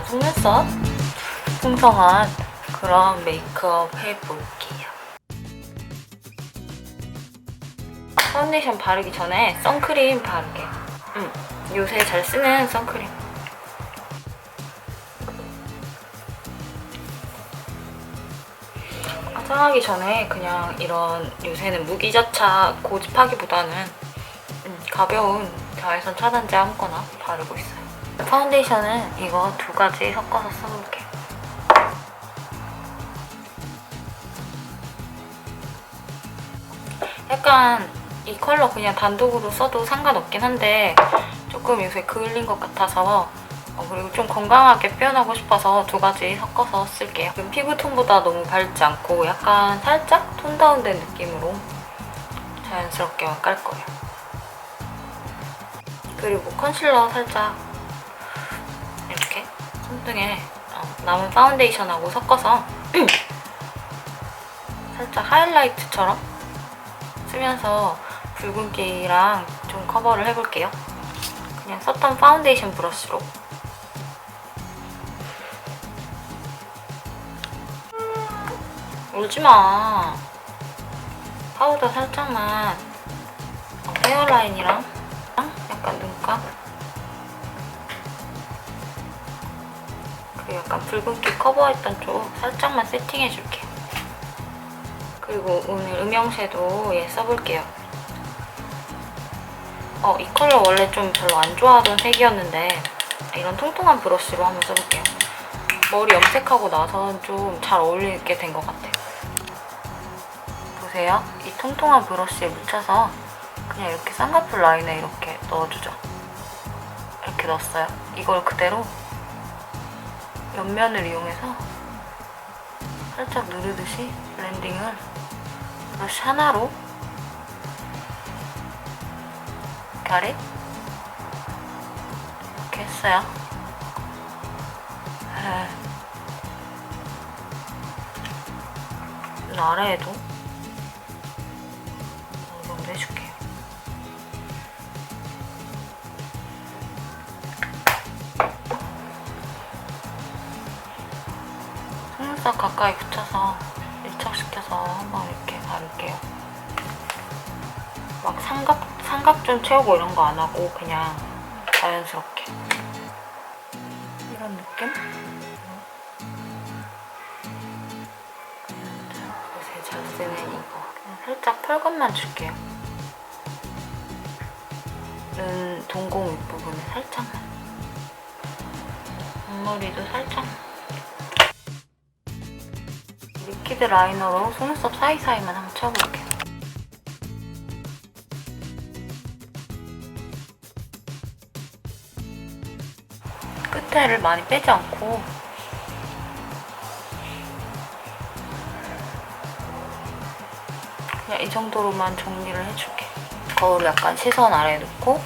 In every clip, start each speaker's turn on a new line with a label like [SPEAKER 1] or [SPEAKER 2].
[SPEAKER 1] 속눈썹 풍성한 그런 메이크업 해볼게요. 파운데이션 바르기 전에 선크림 바르게. 음, 요새 잘 쓰는 선크림. 화장하기 전에 그냥 이런 요새는 무기자차 고집하기보다는 음, 가벼운 자외선 차단제 아무거나 바르고 있어요. 파운데이션은 이거 두 가지 섞어서 써볼게요. 약간 이 컬러 그냥 단독으로 써도 상관없긴 한데 조금 요새 그을린 것 같아서 어, 그리고 좀 건강하게 표현하고 싶어서 두 가지 섞어서 쓸게요. 피부톤보다 너무 밝지 않고 약간 살짝 톤 다운된 느낌으로 자연스럽게만 깔 거예요. 그리고 컨실러 살짝 손등에 어, 남은 파운데이션하고 섞어서 살짝 하이라이트처럼 쓰면서 붉은기랑 좀 커버를 해볼게요. 그냥 썼던 파운데이션 브러쉬로. 울지마. 파우더 살짝만 어, 헤어라인이랑 약간 눈가 약간 붉은기 커버했던 쪽 살짝만 세팅해줄게요 그리고 오늘 음영 섀도우 얘 써볼게요 어, 이 컬러 원래 좀 별로 안 좋아하던 색이었는데 이런 통통한 브러쉬로 한번 써볼게요 머리 염색하고 나선 좀 잘 어울리게 된 것 같아요 보세요. 이 통통한 브러쉬에 묻혀서 그냥 이렇게 쌍꺼풀 라인에 이렇게 넣어주죠. 이렇게 넣었어요. 이걸 그대로 옆면을 이용해서 살짝 누르듯이 블렌딩을 브러쉬 하나로 가리 이렇게 했어요. 아. 이 아래에도 어느 정도 해줄게 요. 속눈썹 가까이 붙여서 밀착시켜서 한번 이렇게 바를게요. 막 삼각, 삼각 좀 채우고 이런 거 안 하고 그냥 자연스럽게. 이런 느낌? 요새 잘 쓰는 이거. 살짝 펄것만 줄게요. 눈 동공 윗부분에 살짝만. 앞머리도 살짝. 리퀴드 라이너로 속눈썹 사이사이만 한번 채워볼게요. 끝에를 많이 빼지 않고 그냥 이 정도로만 정리를 해줄게. 거울을 약간 시선 아래에 놓고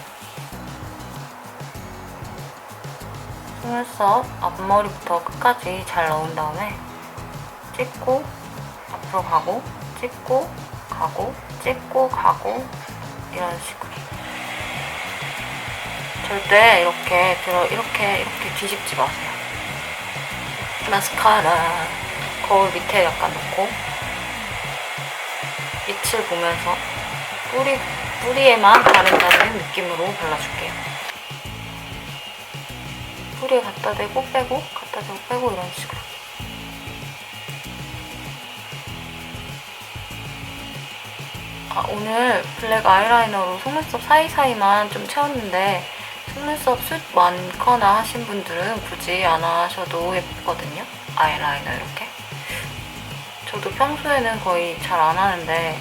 [SPEAKER 1] 속눈썹 앞머리부터 끝까지 잘 넣은 다음에 찍고 앞으로 가고 찍고 가고 찍고 가고 이런 식으로 절대 이렇게 들어 이렇게 이렇게 뒤집지 마세요. 마스카라 거울 밑에 약간 놓고 밑을 보면서 뿌리 뿌리에만 바른다는 느낌으로 발라줄게요. 뿌리에 갖다 대고 빼고 갖다 대고 빼고 이런 식으로. 아, 오늘 블랙 아이라이너로 속눈썹 사이사이만 좀 채웠는데 속눈썹 숱 많거나 하신 분들은 굳이 안 하셔도 예쁘거든요. 아이라이너 이렇게. 저도 평소에는 거의 잘 안 하는데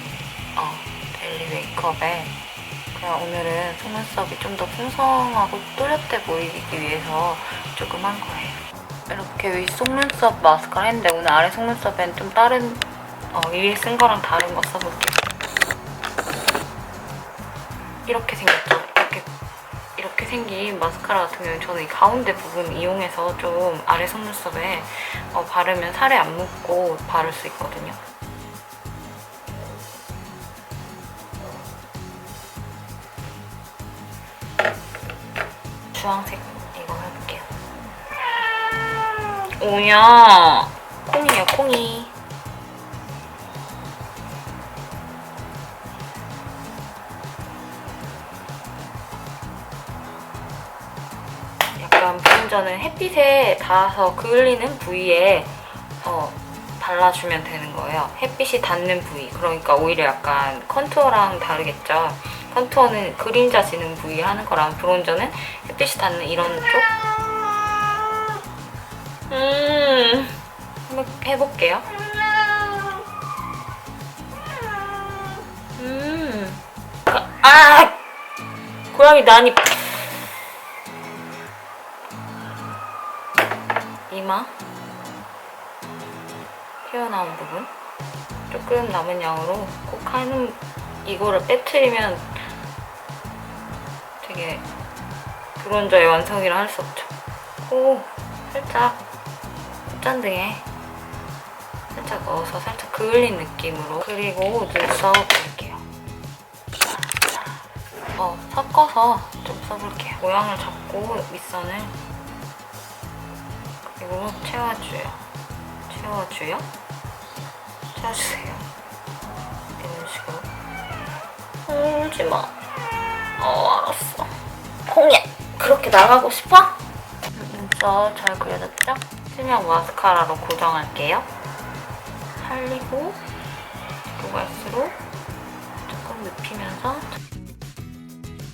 [SPEAKER 1] 어, 데일리 메이크업에 그냥 오늘은 속눈썹이 좀 더 풍성하고 또렷해 보이기 위해서 조금 한 거예요. 이렇게 위 속눈썹 마스카라 했는데 오늘 아래 속눈썹엔 좀 다른 어, 위에 쓴 거랑 다른 거 써볼게요. 이렇게 생겼죠? 이렇게 이렇게 생긴 마스카라 같은 경우는 저는 이 가운데 부분 이용해서 좀 아래 속눈썹에 어, 바르면 살에 안 묻고 바를 수 있거든요. 주황색 이거 해볼게요. 뭐야? 콩이에요, 콩이. 저는 햇빛에 닿아서 그을리는 부위에 어, 발라주면 되는 거예요. 햇빛이 닿는 부위. 그러니까 오히려 약간 컨투어랑 다르겠죠. 컨투어는 그림자 지는 부위 하는 거랑 브론저는 햇빛이 닿는 이런 쪽. 음, 한번 해볼게요. 음, 아, 고양이 난이 튀어나온 부분 조금 남은 양으로 꼭 하는 이거를 빼트리면 되게 브론저의 완성이라 할 수 없죠. 코 살짝 콧잔등에 살짝 넣어서 살짝 그을린 느낌으로 그리고 눈썹 볼게요. 어, 섞어서 좀 써볼게요. 모양을 잡고 밑선을 그리고 채워줘요. 채워줘요. 채워주세요. 이런 식으로. 울지 마. 어, 알았어. 콩이야. 그렇게 나가고 싶어? 눈썹 잘 그려졌죠? 실명 마스카라로 고정할게요. 살리고 두발수로 조금 눕히면서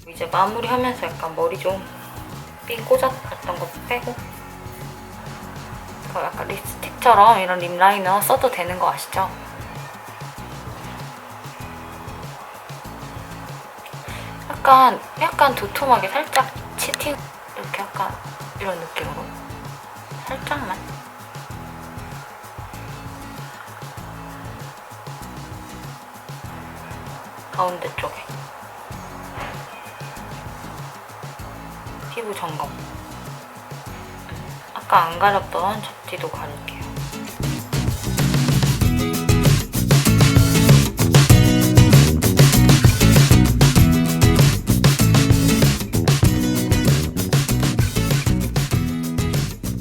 [SPEAKER 1] 이제 마무리하면서 약간 머리 좀삥 꽂았던 거 빼고 그 약간 립스틱처럼 이런 립 라이너 써도 되는 거 아시죠? 약간 약간 도톰하게 살짝 치팅 이렇게 약간 이런 느낌으로. 살짝만. 가운데 쪽에. 피부 점검 아까 안 가렸던 접지도 가릴게요